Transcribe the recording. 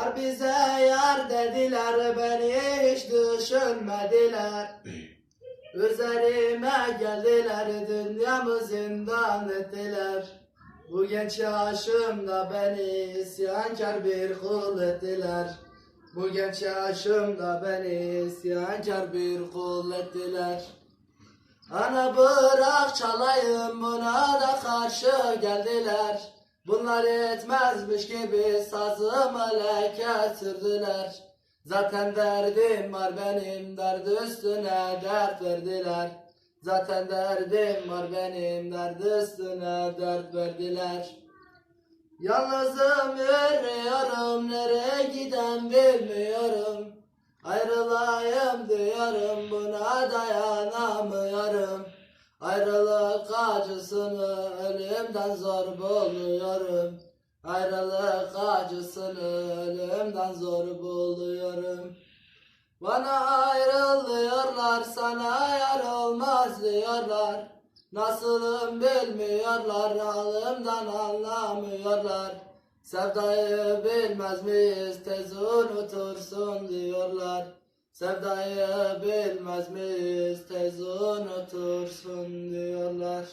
Yar bize yar dediler beni hiç düşünmediler. Üzerime geldiler dünyamı zindan ettiler. Bu genç yaşımda beni isyankar bir kul ettiler. Bu genç yaşımda beni isyankar bir kul ettiler. Ana bırak çalayım buna da karşı geldiler Bunlar etmezmiş gibi sazımı leke sürdüler Zaten derdim var benim dert üstüne dert verdiler. Zaten derdim var benim dert üstüne dert verdiler. Yalnızım yürüyorum nereye giden bilmiyorum. Ayrılayım diyorum buna dayanamıyorum Ayrılık acısını ölümden zor buluyorum. Ayrılık acısını ölümden zor buluyorum. Bana ayrılıyorlar sana yar olmaz diyorlar. Nasılım bilmiyorlar halımdan anlamıyorlar. Sevdayı bilmez miyiz tez unutursun diyorlar Sevdayı bilmez miyiz? Tez unutursun diyorlar